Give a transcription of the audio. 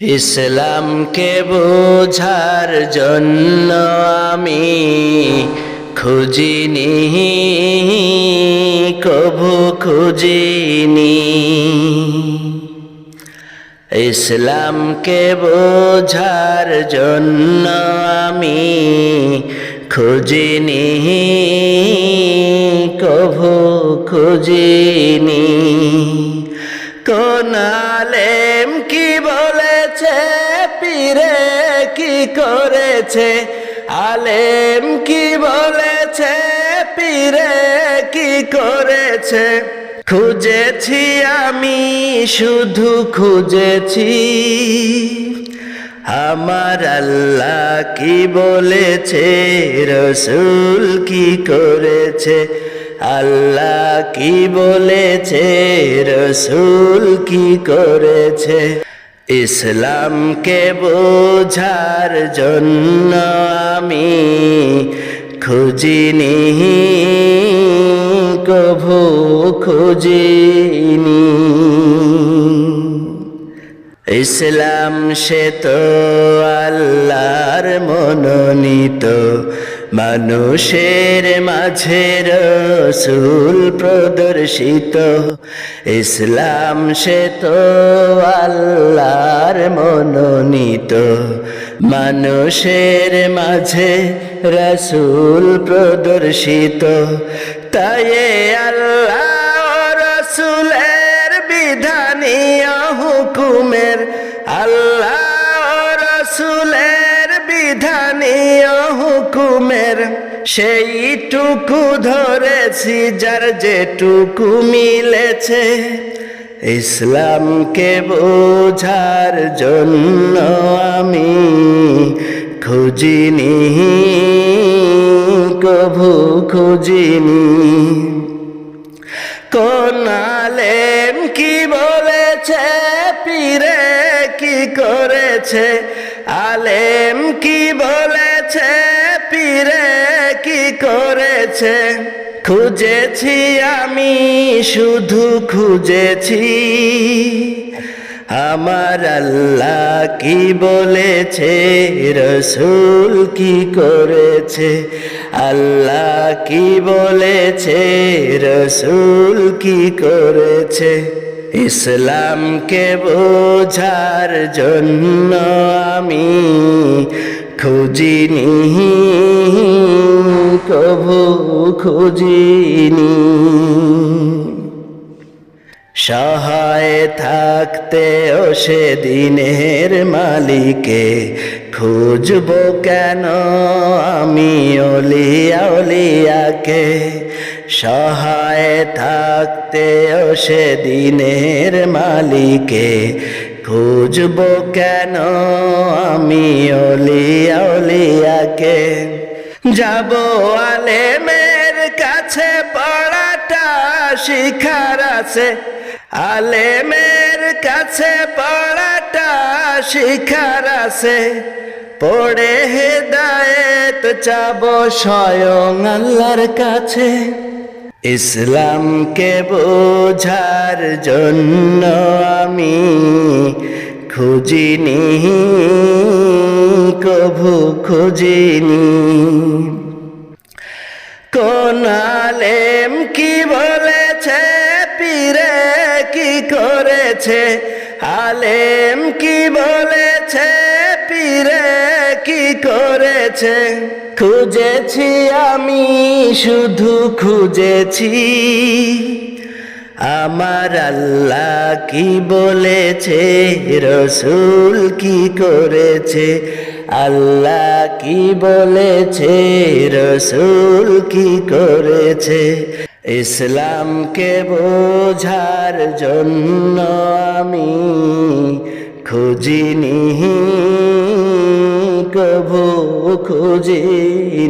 ইসলামকে বোঝার জন্য আমি খুঁজিনি কভু খুঁজিনি। ইসলামকে বোঝার জন্য আমি খুঁজিনি কভু খুঁজিনি। কোন বলেছে পীরে কি করেছে? আলেম কি বলেছে? পীরে কি করেছে? খুঁজেছি আমি, শুধু খুঁজেছি। আমার আল্লাহ কি বলেছে? রসুল কি করেছে? আল্লাহ কি বলেছে? রসুল কি করেছে? ইসলামকে বোঝার জন্য আমি খুঁজিনি কভু খুঁজিনি। ইসলাম সে তো আল্লাহর মনোনীত। মানুষের মাঝে রসুল প্রদর্শিত। ইসলাম সে তো আল্লাহর মনোনীত। মানুষের মাঝে রসুল প্রদর্শিত। তাই আল্লাহ রসুলের রসুলের বিধানীয় হুকুমের সেইটুকু ধরেছি, যার যেটুকু মিলেছে ইসলামকে বোঝার জন্য আমি খুঁজিনি, কভু খুঁজিনি। কোন কি করেছে? আলেম কি বলেছে? পীরে কি করেছে? খুঁজেছি আমি, শুধু খুঁজেছি। আমার আল্লাহ কি বলেছে? রসুল কি করেছে? আল্লাহ কি বলেছে? রসুল কি করেছে? ইসলামকে বোঝার জন্য আমি খুঁজিনি, কভু খুঁজিনি। সহায় থাকতেও সে দিনের মালিকে খুঁজব কেন আমি অলিয়া অলিয়াকে? সহায় থাকতেও সে দিনের মালিকে। খুঁজব কেন আমি অলিয়া অলিয়াকে? যাব আলেমের কাছে, পড়াটা শিখার আছে। আলেমের কাছে, পড়াটা শিখার আছে। পড়ে হেদায়েত চাব স্বয়ং আল্লাহর কাছে। ইসলামকে বোঝার জন্য আমি খুঁজিনি, কভু খুঁজিনি। কোন আলেম কি বলেছে, পিরে কি করেছে? আলেম কি বলেছে, পিরে কি করেছে? খুঁজেছি আমি, শুধু খুঁজেছি। আমার আল্লাহ কি বলেছে, রসুল কি করেছে? আল্লাহ কি বলেছে, রসুল কি করেছে? ইসলামকে বোঝার জন্য আমি খুঁজিনি, কভু খুঁজিনি